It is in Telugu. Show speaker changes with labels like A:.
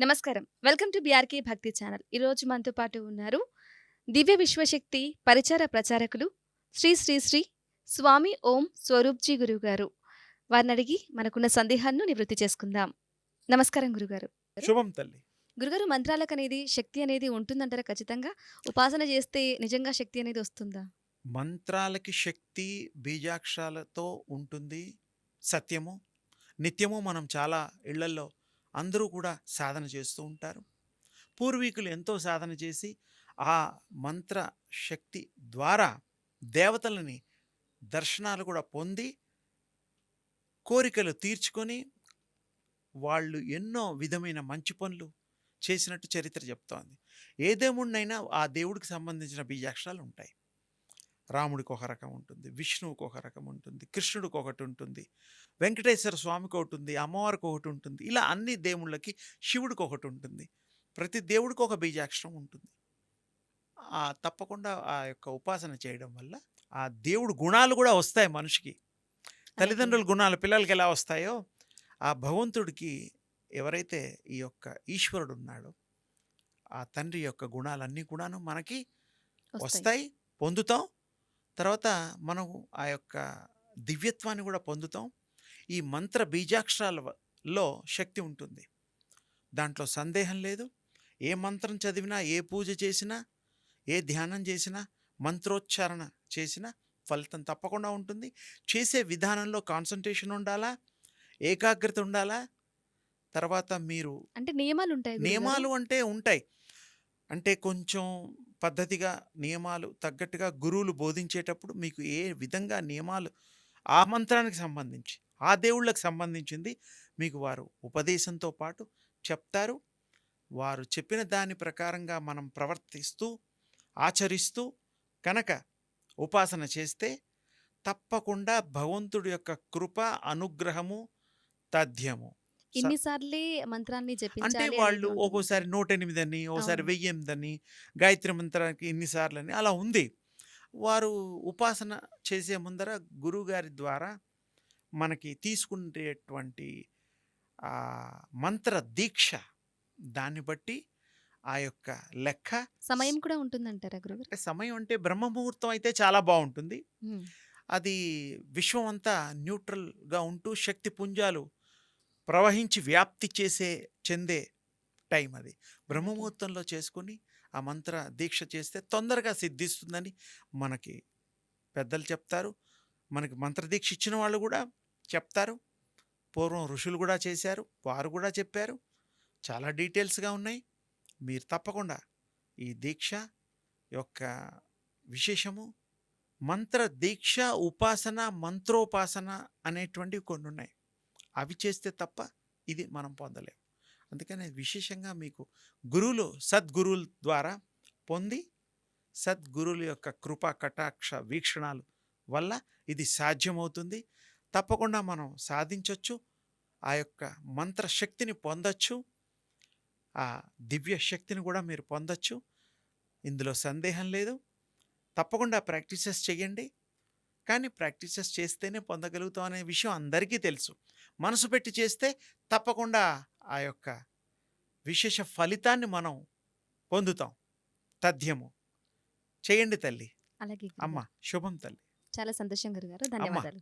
A: నమస్కారం. Welcome to BRK Bhakti channel. ఈరోజు మనతో పాటు ఉన్నారు దివ్య విశ్వశక్తి పరిచార ప్రచారకులు శ్రీ శ్రీ శ్రీ స్వామి ఓం స్వరూప్జీ గురువు గారు వారిని అడిగి మనకున్న సందేహాలను నివృత్తి చేసుకుందాం. నమస్కారం గురుగారు.
B: శుభం తల్లి.
A: గురుగారు మంత్రాలకు అనేది శక్తి అనేది ఉంటుందంటారా ఖచ్చితంగా? ఉపాసన చేస్తే నిజంగా శక్తి అనేది వస్తుందా?
B: మంత్రాలకి శక్తి బీజాక్షరాలతో ఉంటుంది. సత్యము నిత్యము మనం చాలా ఇళ్ళల్లో అందరూ కూడా సాధన చేస్తూ ఉంటారు. పూర్వీకులు ఎంతో సాధన చేసి ఆ మంత్ర శక్తి ద్వారా దేవతలని దర్శనాలు కూడా పొంది కోరికలు తీర్చుకొని వాళ్ళు ఎన్నో విధమైన మంచి పనులు చేసినట్టు చరిత్ర చెప్తోంది. ఏ దేవుడినైనా ఆ దేవుడికి సంబంధించిన బీజాక్షరాలు ఉంటాయి. రాముడికి ఒక రకం ఉంటుంది విష్ణువుకి ఒక రకం ఉంటుంది కృష్ణుడికి ఒకటి ఉంటుంది వెంకటేశ్వర స్వామికి ఒకటి ఉంది అమ్మవారికి ఒకటి ఉంటుంది ఇలా అన్ని దేవుళ్ళకి శివుడికి ఒకటి ఉంటుంది. ప్రతి దేవుడికి ఒక బీజాక్షరం ఉంటుంది. ఆ తప్పకుండా ఆ యొక్క ఉపాసన చేయడం వల్ల ఆ దేవుడు గుణాలు కూడా వస్తాయి మనిషికి. తల్లిదండ్రుల గుణాలు పిల్లలకి ఎలా వస్తాయో ఆ భగవంతుడికి ఎవరైతే ఈ యొక్క ఈశ్వరుడు ఉన్నాడో ఆ తండ్రి యొక్క గుణాలన్నీ కూడాను మనకి
A: వస్తాయి.
B: వస్తాయి పొందుతాం తర్వాత మనం ఆ యొక్క దివ్యత్వాన్ని కూడా పొందుతాం. ఈ మంత్ర బీజాక్షరాలలో శక్తి ఉంటుంది. దాంట్లో సందేహం లేదు. ఏ మంత్రం చదివినా ఏ పూజ చేసినా ఏ ధ్యానం చేసినా మంత్రోచ్చారణ చేసినా ఫలితం తప్పకుండా ఉంటుంది. చేసే విధానంలో కాన్సన్ట్రేషన్ ఉండాలా? ఏకాగ్రత ఉండాలా? తర్వాత మీరు
A: అంటే నియమాలు ఉంటాయి?
B: నియమాలు అంటే ఉంటాయి. అంటే కొంచెం పద్ధతిగా నియమాలు తగ్గట్టుగా గురువులు బోధించేటప్పుడు మీకు ఏ విధంగా నియమాలు ఆ మంత్రానికి సంబంధించి ఆ దేవుళ్ళకి సంబంధించింది మీకు వారు ఉపదేశంతో పాటు చెప్తారు. వారు చెప్పిన దాని ప్రకారంగా మనం ప్రవర్తిస్తూ ఆచరిస్తూ కనుక ఉపాసన చేస్తే తప్పకుండా భగవంతుడి యొక్క కృప అనుగ్రహము తథ్యము.
A: ఇన్నిసార్లే మంత్రాన్ని
B: అంటే
A: జపించాలి
B: వాళ్ళు
A: అనేది ఉంటుంది.
B: ఒక్కోసారి నూట ఎనిమిది అని
A: అవును.
B: వెయ్యి ఎనిమిది అని గాయత్రి మంత్రానికి ఇన్నిసార్లు అని అలా ఉంది వారు ఉపాసన చేసే ముందర గురువుగారి ద్వారా మనకి తీసుకునేటువంటి ఆ మంత్ర దీక్ష దాన్ని బట్టి ఆ యొక్క లెక్క
A: సమయం కూడా ఉంటుందంటారా గురుగారు
B: అంటే సమయం అంటే బ్రహ్మ ముహూర్తం అయితే చాలా బాగుంటుంది
A: ఉమ్.
B: అది విశ్వం అంతా న్యూట్రల్గా ఉంటూ శక్తి పుంజాలు ప్రవహించి వ్యాప్తి చేసే చెందే టైం అది. బ్రహ్మముహూర్తంలో చేసుకుని ఆ మంత్ర దీక్ష చేస్తే తొందరగా సిద్ధిస్తుందని మనకి పెద్దలు చెప్తారు. మనకి మంత్రదీక్ష ఇచ్చిన వాళ్ళు కూడా చెప్తారు. పూర్వం ఋషులు కూడా చేశారు వారు కూడా చెప్పారు. చాలా డీటెయిల్స్గా ఉన్నాయి. మీరు తప్పకుండా ఈ దీక్ష యొక్క విశేషము మంత్ర దీక్ష ఉపాసన మంత్రోపాసన అనేటువంటివి కొన్ని ఉన్నాయి. అవి చేస్తే తప్ప ఇది మనం పొందలేము అందుకని విశేషంగా మీకు గురువులు సద్గురువుల ద్వారా పొంది సద్గురువుల యొక్క కృపా కటాక్ష వీక్షణాలు వల్ల ఇది సాధ్యమవుతుంది. తప్పకుండా మనం సాధించవచ్చు ఆ యొక్క మంత్రశక్తిని పొందొచ్చు ఆ దివ్య శక్తిని కూడా మీరు పొందొచ్చు. ఇందులో సందేహం లేదు. తప్పకుండా ప్రాక్టీసెస్ చేయండి. కానీ ప్రాక్టీసెస్ చేస్తేనే పొందగలుగుతాం అనే విషయం అందరికీ తెలుసు. మనసు పెట్టి చేస్తే తప్పకుండా ఆ యొక్క విశేష ఫలితాన్ని మనం పొందుతాం. తథ్యము. చేయండి తల్లి.
A: అలాగే
B: అమ్మ. శుభం తల్లి.
A: చాలా సంతోషం గురుగారు. ధన్యవాదాలు.